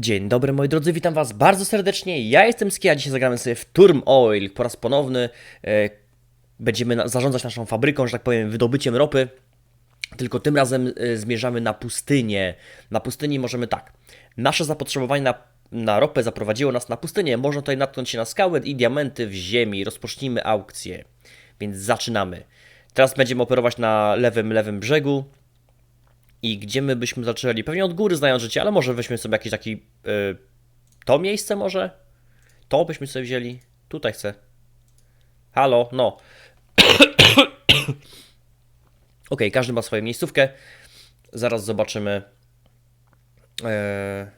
Dzień dobry moi drodzy, witam was bardzo serdecznie. Ja jestem Ski, a dzisiaj zagramy sobie w Turm Oil po raz ponowny. E, Będziemy zarządzać naszą fabryką, że tak powiem, wydobyciem ropy. Tylko tym razem e, zmierzamy na pustynię. Na pustyni możemy tak. Nasze zapotrzebowanie na, na ropę zaprowadziło nas na pustynię. Można tutaj natknąć się na skałę i diamenty w ziemi. Rozpocznijmy aukcję. Więc zaczynamy. Teraz będziemy operować na lewym, lewym brzegu. I gdzie my byśmy zaczęli? Pewnie od góry znając życie, ale może weźmy sobie jakiś taki. y, to miejsce może? To byśmy sobie wzięli. Tutaj chcę. Halo, no. ok, każdy ma swoją miejscówkę. Zaraz zobaczymy. E,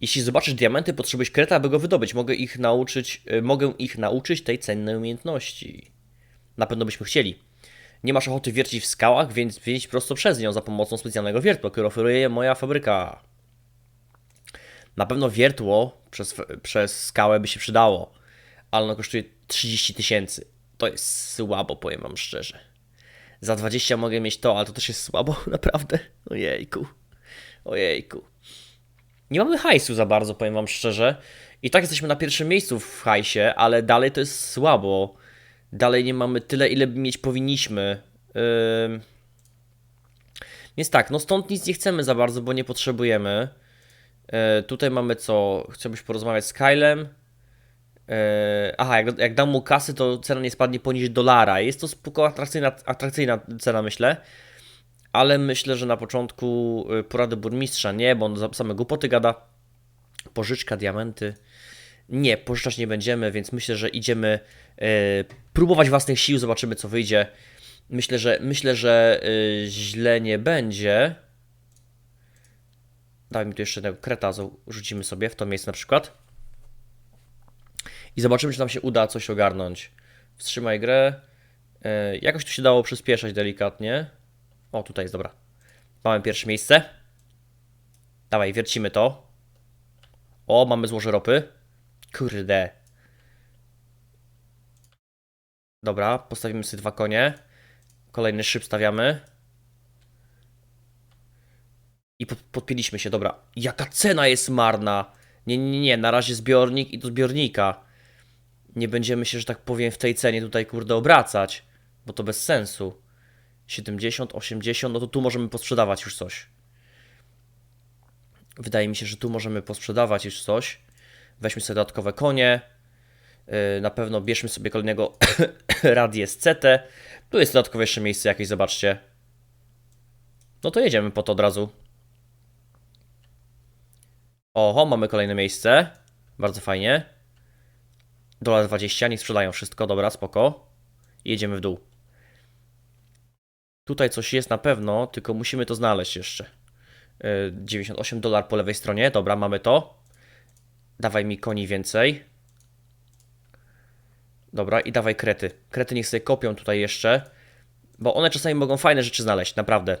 Jeśli zobaczysz diamenty, potrzebujesz kreta, aby go wydobyć. Mogę ich nauczyć, y, mogę ich nauczyć tej cennej umiejętności. Na pewno byśmy chcieli. Nie masz ochoty wiercić w skałach, więc wjeźdź prosto przez nią za pomocą specjalnego wiertła, które oferuje moja fabryka. Na pewno wiertło przez, przez skałę by się przydało, ale ono kosztuje 30 tysięcy. To jest słabo, powiem wam szczerze. Za 20 mogę mieć to, ale to też jest słabo, naprawdę. Ojejku. Ojejku. Nie mamy hajsu za bardzo, powiem wam szczerze. I tak jesteśmy na pierwszym miejscu w hajsie, ale dalej to jest słabo. Dalej nie mamy tyle, ile mieć powinniśmy. Więc tak, no stąd nic nie chcemy za bardzo, bo nie potrzebujemy. Yy, tutaj mamy co? Chciałbyś porozmawiać z Kylem. Yy, aha, jak, jak dam mu kasy, to cena nie spadnie poniżej dolara. Jest to spoko atrakcyjna, atrakcyjna cena, myślę. Ale myślę, że na początku yy, porady burmistrza nie, bo on same głupoty gada. Pożyczka, diamenty. Nie, pożyczać nie będziemy, więc myślę, że idziemy e, próbować własnych sił, zobaczymy co wyjdzie. Myślę, że myślę, że e, źle nie będzie. Daj mi tu jeszcze jednego kreta, rzucimy sobie w to miejsce na przykład. I zobaczymy, czy nam się uda coś ogarnąć. Wstrzymaj grę. E, jakoś tu się dało przyspieszać delikatnie. O, tutaj jest, dobra. Mamy pierwsze miejsce. Dawaj, wiercimy to. O, mamy złoże ropy. Kurde. Dobra, postawimy sobie dwa konie. Kolejny szyb stawiamy. I pod, podpiliśmy się, dobra. Jaka cena jest marna! Nie, nie, nie, na razie zbiornik i do zbiornika. Nie będziemy się, że tak powiem, w tej cenie tutaj, kurde, obracać, bo to bez sensu. 70, 80, no to tu możemy posprzedawać już coś. Wydaje mi się, że tu możemy posprzedawać już coś. Weźmy sobie dodatkowe konie. Yy, Na pewno bierzmy sobie kolejnego radię CT. Tu jest dodatkowe jeszcze miejsce jakieś, zobaczcie. No to jedziemy po to od razu. Oho, mamy kolejne miejsce. Bardzo fajnie. Dolar 20, nie sprzedają wszystko, dobra, spoko. Jedziemy w dół. Tutaj coś jest na pewno, tylko musimy to znaleźć jeszcze. Yy, 98 dolar po lewej stronie, dobra, mamy to. Dawaj mi koni więcej. Dobra, i dawaj krety. Krety niech sobie kopią tutaj jeszcze, bo one czasami mogą fajne rzeczy znaleźć, naprawdę.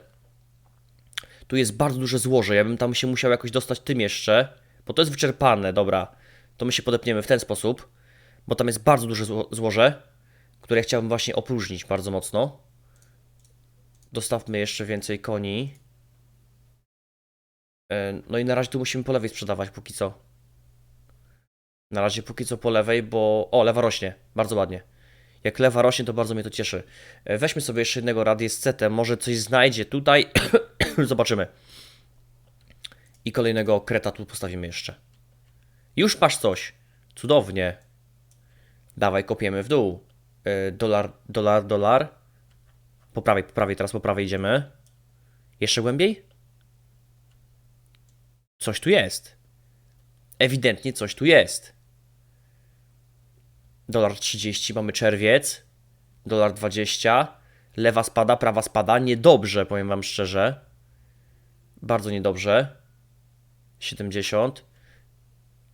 Tu jest bardzo duże złoże, ja bym tam się musiał jakoś dostać tym jeszcze, bo to jest wyczerpane, dobra. To my się podepniemy w ten sposób, bo tam jest bardzo duże zło- złoże, które chciałbym właśnie opróżnić bardzo mocno. Dostawmy jeszcze więcej koni. E, No i na razie tu musimy po lewej sprzedawać póki co. Na razie póki co po lewej, bo... O, lewa rośnie. Bardzo ładnie. Jak lewa rośnie, to bardzo mnie to cieszy. E, Weźmy sobie jeszcze jednego radiescetę. Może coś znajdzie tutaj. Zobaczymy. I kolejnego kreta tu postawimy jeszcze. Już masz coś. Cudownie. Dawaj, kopiemy w dół. E, Dolar, dolar, dolar. Po prawej, po prawej, teraz po prawej idziemy. Jeszcze głębiej? Coś tu jest. Ewidentnie coś tu jest. Dolar 30, mamy czerwiec. Dolar 20. Lewa spada, prawa spada. Niedobrze, powiem wam szczerze. Bardzo niedobrze. 70.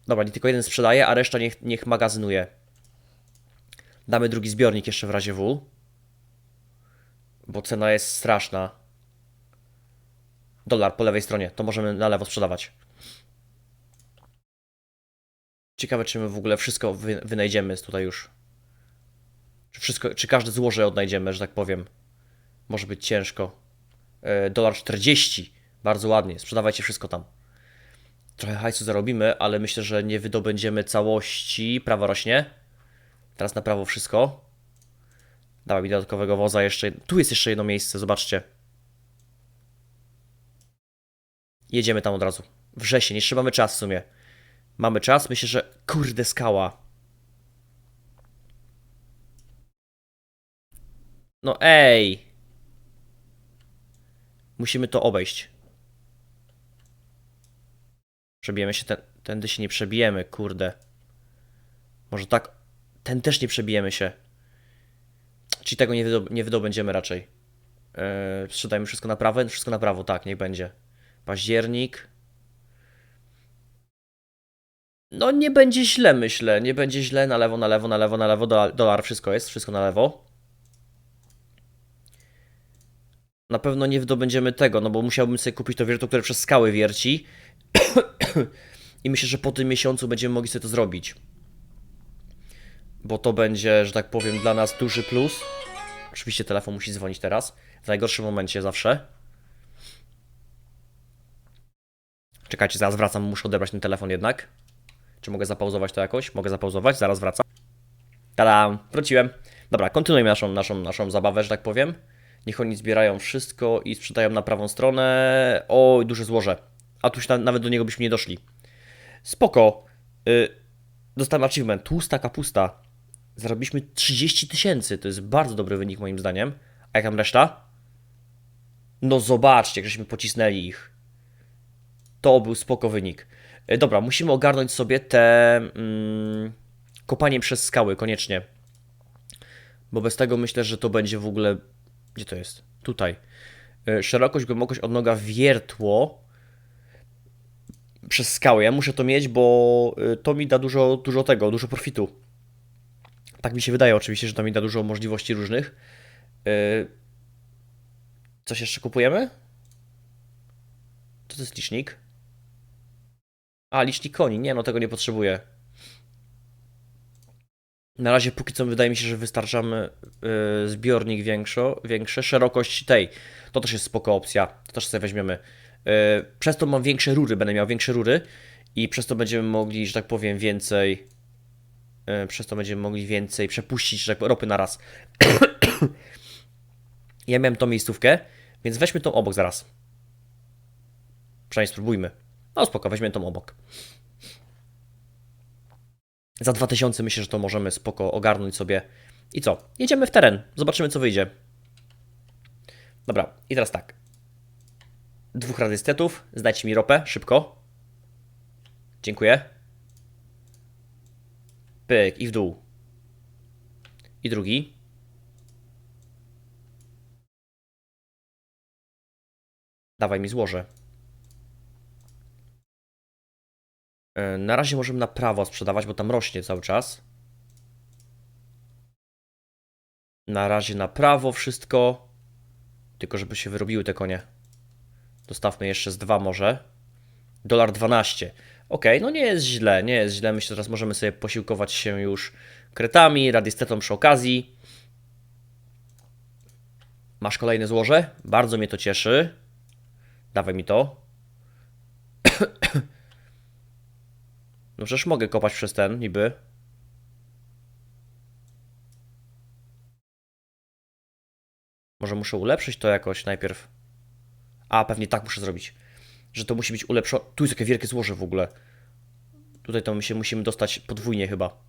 Dobra, nie tylko jeden sprzedaje, a reszta niech, niech magazynuje. Damy drugi zbiornik jeszcze w razie W. Bo cena jest straszna. Dolar po lewej stronie. To możemy na lewo sprzedawać. Ciekawe, czy my w ogóle wszystko wy, wynajdziemy tutaj już. Czy, wszystko, czy każde złoże odnajdziemy, że tak powiem. Może być ciężko. E, dolar 40. Bardzo ładnie. Sprzedawajcie wszystko tam. Trochę hajsu zarobimy, ale myślę, że nie wydobędziemy całości. Prawo rośnie. Teraz na prawo wszystko. Dawaj mi dodatkowego woza jeszcze. Tu jest jeszcze jedno miejsce, zobaczcie. Jedziemy tam od razu. Wrzesień, jeszcze mamy czas w sumie. Mamy czas, myślę, że kurde skała. No ej. Musimy to obejść. Przebijemy się, ten, tędy się nie przebijemy, kurde. Może tak, ten też nie przebijemy się. Czyli tego nie, wydob nie wydobędziemy raczej. Yy, sprzedajmy wszystko na prawo, wszystko na prawo, tak, niech będzie. Październik. No nie będzie źle, myślę. Nie będzie źle. Na lewo, na lewo, na lewo, na lewo. Dolar, wszystko jest, wszystko na lewo. Na pewno nie wydobędziemy tego, no bo musiałbym sobie kupić to wiertło, które przez skały wierci. I myślę, że po tym miesiącu będziemy mogli sobie to zrobić. Bo to będzie, że tak powiem, dla nas duży plus. Oczywiście telefon musi dzwonić teraz. W najgorszym momencie zawsze. Czekajcie, zaraz wracam, muszę odebrać ten telefon jednak. Czy mogę zapauzować to jakoś? Mogę zapauzować, zaraz wracam. Tada, wróciłem. Dobra, kontynuujmy naszą, naszą, naszą zabawę, że tak powiem. Niech oni zbierają wszystko i sprzedają na prawą stronę. Oj, duże złoże. A tu na, nawet do niego byśmy nie doszli. Spoko. Y, dostałem achievement. Tłusta kapusta. Zarobiliśmy 30 tysięcy. To jest bardzo dobry wynik moim zdaniem. A jak tam reszta? No zobaczcie, żeśmy pocisnęli ich. To był spoko wynik. Y, Dobra, musimy ogarnąć sobie te mm, kopanie przez skały koniecznie. Bo bez tego myślę, że to będzie w ogóle. Gdzie to jest? Tutaj. Y, Szerokość, głębokość odnoga wiertło przez skały. Ja muszę to mieć, bo y, to mi da dużo, dużo tego, dużo profitu. Tak mi się wydaje oczywiście, że to mi da dużo możliwości różnych. Coś jeszcze kupujemy? Co to jest licznik? A, licznik koni. Nie, no tego nie potrzebuję. Na razie póki co wydaje mi się, że wystarczamy y, zbiornik większo, większy. Szerokość tej, to też jest spoko opcja. To też sobie weźmiemy. Y, przez to mam większe rury, będę miał większe rury i przez to będziemy mogli, że tak powiem, więcej. y, przez to będziemy mogli więcej przepuścić, że tak powiem, ropy na raz. ja miałem tą miejscówkę, więc weźmy tą obok zaraz. Przynajmniej spróbujmy. No spoko, weźmiemy tą obok. Za 2000 myślę, że to możemy spoko ogarnąć sobie. I co? Jedziemy w teren. Zobaczymy, co wyjdzie. Dobra, i teraz tak. Dwóch radystetów. Znajdźcie mi ropę, szybko. Dziękuję. Pyk i w dół. I drugi. Dawaj mi złoże. E, Na razie możemy na prawo sprzedawać, bo tam rośnie cały czas. Na razie na prawo wszystko. Tylko żeby się wyrobiły te konie. Dostawmy jeszcze z dwa może. Dolar 12. Ok, no nie jest źle, nie jest źle. Myślę, że teraz możemy sobie posiłkować się już kretami, radistetą przy okazji. Masz kolejne złoże? Bardzo mnie to cieszy. Dawaj mi to. No przecież mogę kopać przez ten, niby. Może muszę ulepszyć to jakoś najpierw. A, pewnie tak muszę zrobić. Że to musi być ulepszone. Tu jest takie wielkie złoże w ogóle. Tutaj to my się musimy dostać podwójnie chyba.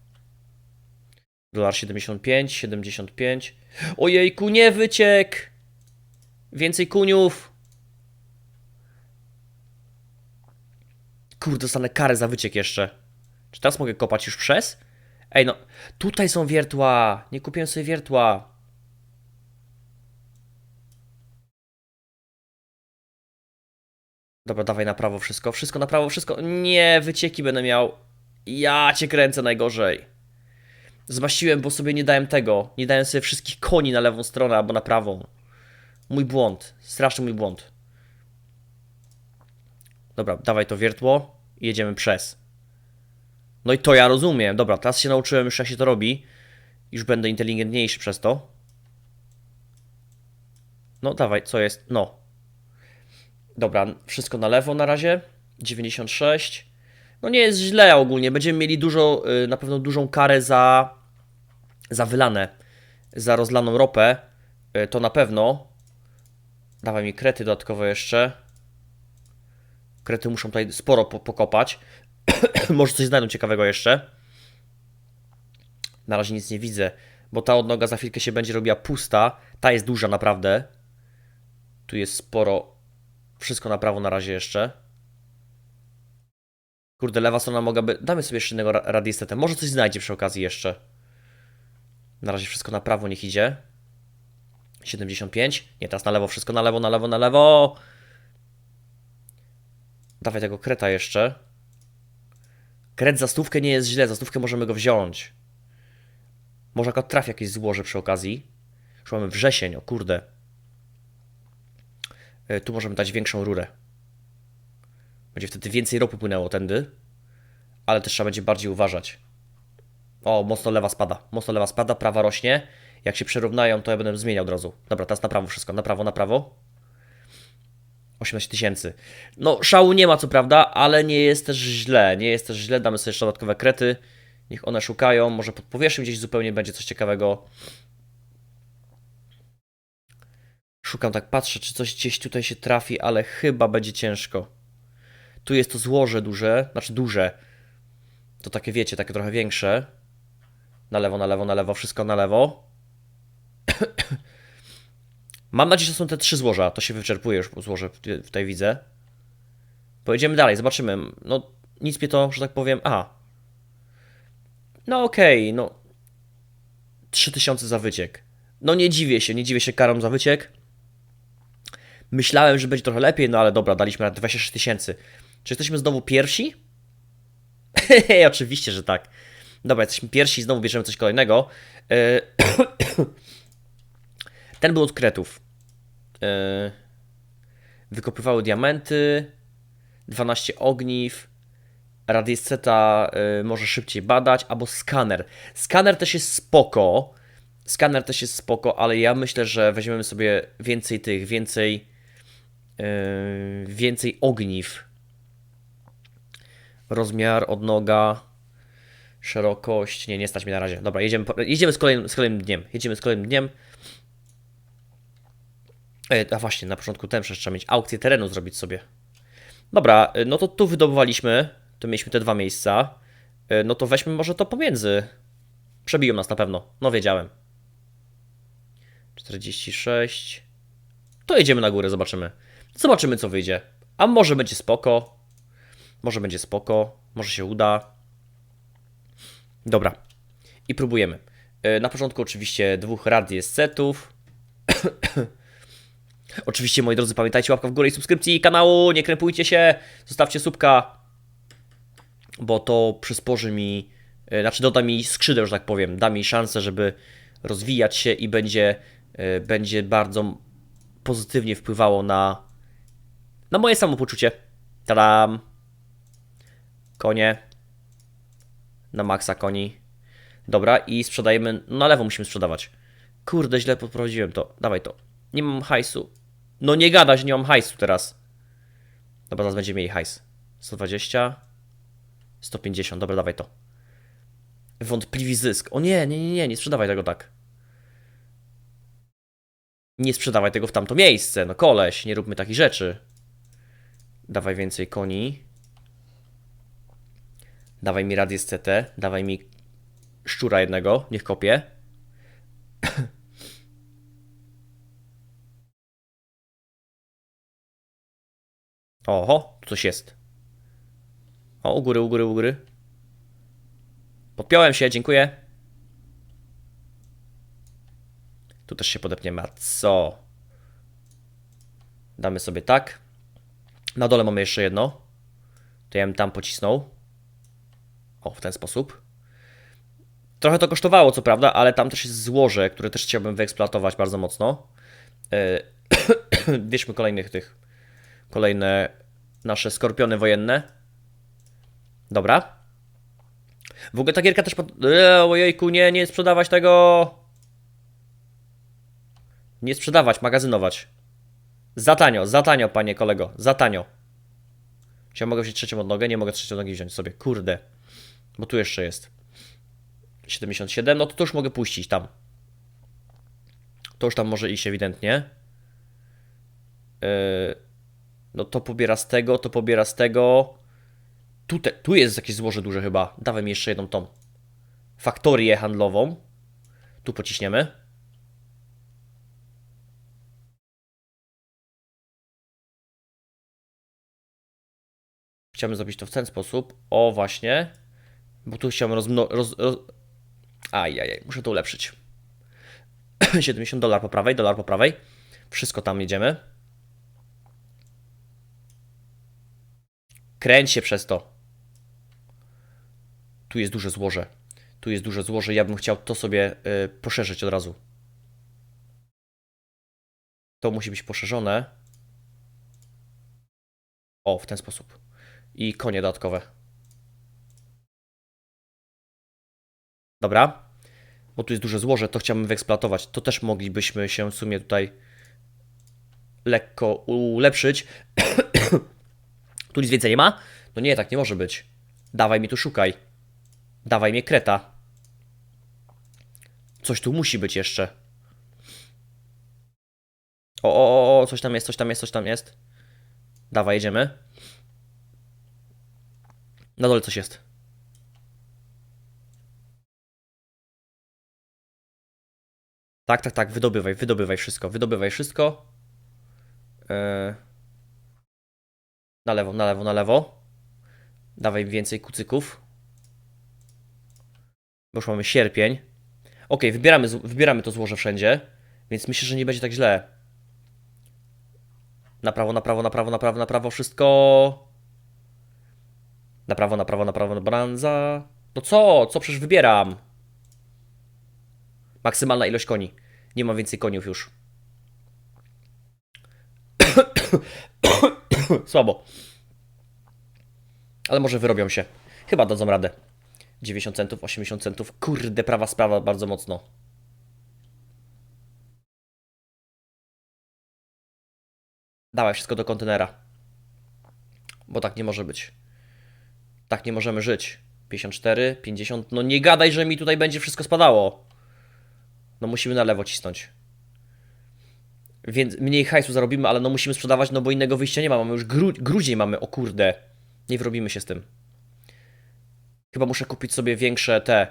Dolar 75, 75. Ojejku, nie wyciek! Więcej kuniów! Kurde, dostanę karę za wyciek jeszcze. Czy teraz mogę kopać już przez? Ej, no, tutaj są wiertła. Nie kupiłem sobie wiertła. Dobra, dawaj na prawo wszystko. Wszystko na prawo, wszystko. Nie, wycieki będę miał. Ja cię kręcę najgorzej. Zmaściłem, bo sobie nie dałem tego. Nie dałem sobie wszystkich koni na lewą stronę albo na prawą. Mój błąd. Straszny mój błąd. Dobra, dawaj to wiertło i jedziemy przez. No i to ja rozumiem. Dobra, teraz się nauczyłem już jak się to robi. Już będę inteligentniejszy przez to. No dawaj, co jest? No. Dobra, wszystko na lewo na razie. 96. No nie jest źle ogólnie. Będziemy mieli dużo, y, na pewno dużą karę za, za wylane, za rozlaną ropę. Y, To na pewno. Dawaj mi krety dodatkowo jeszcze. Krety muszą tutaj sporo po, pokopać. Może coś znajdą ciekawego jeszcze. Na razie nic nie widzę, bo ta odnoga za chwilkę się będzie robiła pusta. Ta jest duża naprawdę. Tu jest sporo. Wszystko na prawo na razie jeszcze. Kurde, lewa strona mogłaby. Damy sobie jeszcze innego ra- radiestetę. Może coś znajdzie przy okazji jeszcze. Na razie wszystko na prawo niech idzie. 75. Nie, teraz na lewo, wszystko na lewo, na lewo, na lewo. Dawaj tego kreta jeszcze. Kret za stówkę nie jest źle, za stówkę możemy go wziąć. Może akurat trafi jakieś złoże przy okazji. Już mamy wrzesień, o kurde. E, Tu możemy dać większą rurę. Będzie wtedy więcej ropy płynęło tędy. Ale też trzeba będzie bardziej uważać. O, mocno lewa spada. Mocno lewa spada, prawa rośnie. Jak się przerównają, to ja będę zmieniał od razu. Dobra, teraz na prawo wszystko. Na prawo, na prawo. 18 tysięcy. No, szału nie ma co prawda, ale nie jest też źle. Nie jest też źle. Damy sobie jeszcze dodatkowe krety. Niech one szukają. Może pod powierzchnią gdzieś zupełnie będzie coś ciekawego. Szukam, tak patrzę, czy coś gdzieś tutaj się trafi, ale chyba będzie ciężko. Tu jest to złoże duże, znaczy duże. To takie wiecie, takie trochę większe. Na lewo, na lewo, na lewo, wszystko na lewo. Mam nadzieję, że są te trzy złoża. To się wyczerpuje już złoże, tutaj widzę. Pojedziemy dalej, zobaczymy. No, nic mnie to, że tak powiem. Aha. No okej, no. 3000 za wyciek. No nie dziwię się, nie dziwię się karom za wyciek. Myślałem, że będzie trochę lepiej, no ale dobra, daliśmy na 26 tysięcy. Czy jesteśmy znowu pierwsi? Oczywiście, że tak. Dobra, jesteśmy pierwsi, znowu bierzemy coś kolejnego. E, Ten był od kretów. E, Wykopywały diamenty, 12 ogniw, radiesceta może szybciej badać, albo skaner. Skaner też jest spoko. Skaner też jest spoko, ale ja myślę, że weźmiemy sobie więcej tych, więcej yy, więcej ogniw. Rozmiar, odnoga, szerokość. Nie, nie stać mi na razie. Dobra, jedziemy, jedziemy z, kolejnym, z kolejnym dniem. Jedziemy z kolejnym dniem. E, a właśnie, na początku ten trzeba mieć aukcję terenu zrobić sobie. Dobra, y, no to tu wydobywaliśmy. Tu mieliśmy te dwa miejsca. Y, No to weźmy może to pomiędzy. Przebiją nas na pewno. No wiedziałem. 46. To jedziemy na górę, zobaczymy. Zobaczymy, co wyjdzie. A może będzie spoko. Może będzie spoko. Może się uda. Dobra. I próbujemy. Na początku oczywiście dwóch radiescetów. Oczywiście, moi drodzy, pamiętajcie łapka w górę i subskrypcji kanału, nie krępujcie się, zostawcie subka, bo to przysporzy mi, e, znaczy doda mi skrzydeł, że tak powiem, da mi szansę, żeby rozwijać się i będzie, e, będzie bardzo pozytywnie wpływało na, na moje samopoczucie. Tadam! Konie. Na maksa koni. Dobra, i sprzedajemy, no na lewo musimy sprzedawać. Kurde, źle podprowadziłem to. Dawaj to. Nie mam hajsu. No nie gadać, nie mam hajsu teraz. Dobra, zaraz będziemy mieli hajs. 120. 150, dobra, dawaj to. Wątpliwy zysk. O nie, nie, nie, nie, nie sprzedawaj tego tak. Nie sprzedawaj tego w tamto miejsce. No koleś, nie róbmy takich rzeczy. Dawaj więcej koni. Dawaj mi radiescetę. Dawaj mi szczura jednego. Niech kopie. Oho, tu coś jest. O, u góry, u góry, u góry. Podpiąłem się, dziękuję. Tu też się podepniemy. A co? Damy sobie tak. Na dole mamy jeszcze jedno. To ja bym tam pocisnął. O, w ten sposób. Trochę to kosztowało, co prawda, ale tam też jest złoże, które też chciałbym wyeksploatować bardzo mocno. Yy, kolejnych tych kolejne nasze skorpiony wojenne. Dobra. W ogóle ta gierka też pod... Eee, ojejku, nie, nie sprzedawać tego. Nie sprzedawać, magazynować. Za tanio, za tanio, panie kolego, za tanio. Czy ja mogę wziąć trzecią odnogę? Nie mogę trzecią odnogę wziąć sobie. Kurde. Bo tu jeszcze jest. 77, no to, to już mogę puścić tam. To już tam może iść ewidentnie. Yy, no to pobiera z tego, to pobiera z tego. Tu, te, tu jest jakieś złoże duże chyba. Dawaj mi jeszcze jedną tą faktorię handlową. Tu pociśniemy. Chciałbym zrobić to w ten sposób. O, właśnie. Bo tu chciałem rozmno... Roz, roz... Ajajaj, muszę to ulepszyć. 70 dolar po prawej, dolar po prawej. Wszystko tam jedziemy. Kręć się przez to. Tu jest duże złoże. Tu jest duże złoże. Ja bym chciał to sobie y, poszerzyć od razu. To musi być poszerzone. O, w ten sposób. I konie dodatkowe. Dobra. Bo tu jest duże złoże, to chciałbym wyeksploatować. To też moglibyśmy się w sumie tutaj lekko ulepszyć. Tu nic więcej nie ma? No nie, tak nie może być. Dawaj mi tu szukaj. Dawaj mnie kreta. Coś tu musi być jeszcze. O, o, o, coś tam jest, coś tam jest, coś tam jest. Dawaj, jedziemy. Na dole coś jest. Tak, tak, tak, wydobywaj, wydobywaj wszystko, wydobywaj wszystko. Yy. Na lewo, na lewo, na lewo. Dawaj więcej kucyków. Bo już mamy sierpień. Ok, wybieramy, wybieramy to złoże wszędzie, więc myślę, że nie będzie tak źle. Na prawo, na prawo, na prawo, na prawo, na prawo, wszystko. Na prawo, na prawo, na prawo, na branza. No co? Co przecież wybieram? Maksymalna ilość koni. Nie ma więcej koniów już. Słabo. Ale może wyrobią się. Chyba dadzą radę. 90 centów, 80 centów. Kurde, prawa sprawa bardzo mocno. Dawaj wszystko do kontenera. Bo tak nie może być. Tak nie możemy żyć. 54, 50. No nie gadaj, że mi tutaj będzie wszystko spadało. No musimy na lewo cisnąć. Więc mniej hajsu zarobimy, ale no musimy sprzedawać, no bo innego wyjścia nie ma. Mamy już gru grudzień mamy, o kurde. Nie wyrobimy się z tym. Chyba muszę kupić sobie większe te.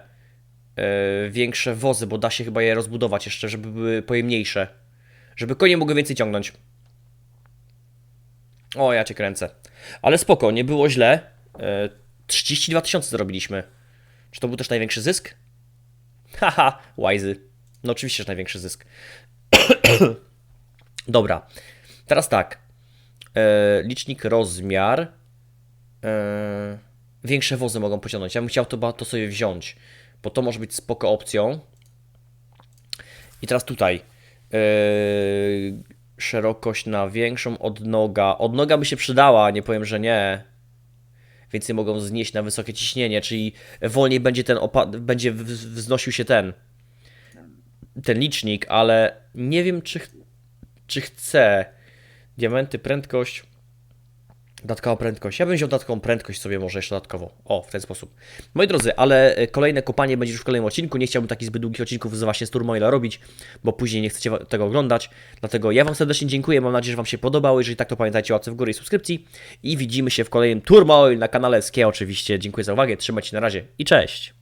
Yy, większe wozy, bo da się chyba je rozbudować jeszcze, żeby były pojemniejsze. Żeby konie mogły więcej ciągnąć. O, ja cię kręcę. Ale spoko, nie było źle. Yy, 32 tysiące zarobiliśmy. Czy to był też największy zysk? Haha, łajzy. No oczywiście, że największy zysk. Dobra. Teraz tak. E, licznik rozmiar. E, większe wozy mogą pociągnąć. Ja bym chciał to, to sobie wziąć, bo to może być spoko opcją. I teraz tutaj. E, szerokość na większą odnoga. Odnoga by się przydała, nie powiem, że nie. Więcej mogą znieść na wysokie ciśnienie, czyli wolniej będzie ten opa- będzie wznosił się ten ten licznik, ale nie wiem, czy, ch- czy chcę. Diamenty, prędkość. Dodatkowa prędkość. Ja bym wziął dodatkową prędkość sobie może jeszcze dodatkowo. O, w ten sposób. Moi drodzy, ale e, kolejne kopanie będzie już w kolejnym odcinku. Nie chciałbym takich zbyt długich odcinków z właśnie z Turmoila robić, bo później nie chcecie tego oglądać. Dlatego ja Wam serdecznie dziękuję. Mam nadzieję, że Wam się podobało. Jeżeli tak, to pamiętajcie łapce w górę i subskrypcji. I widzimy się w kolejnym Turmoil na kanale SK oczywiście. Dziękuję za uwagę. Trzymajcie się na razie i cześć.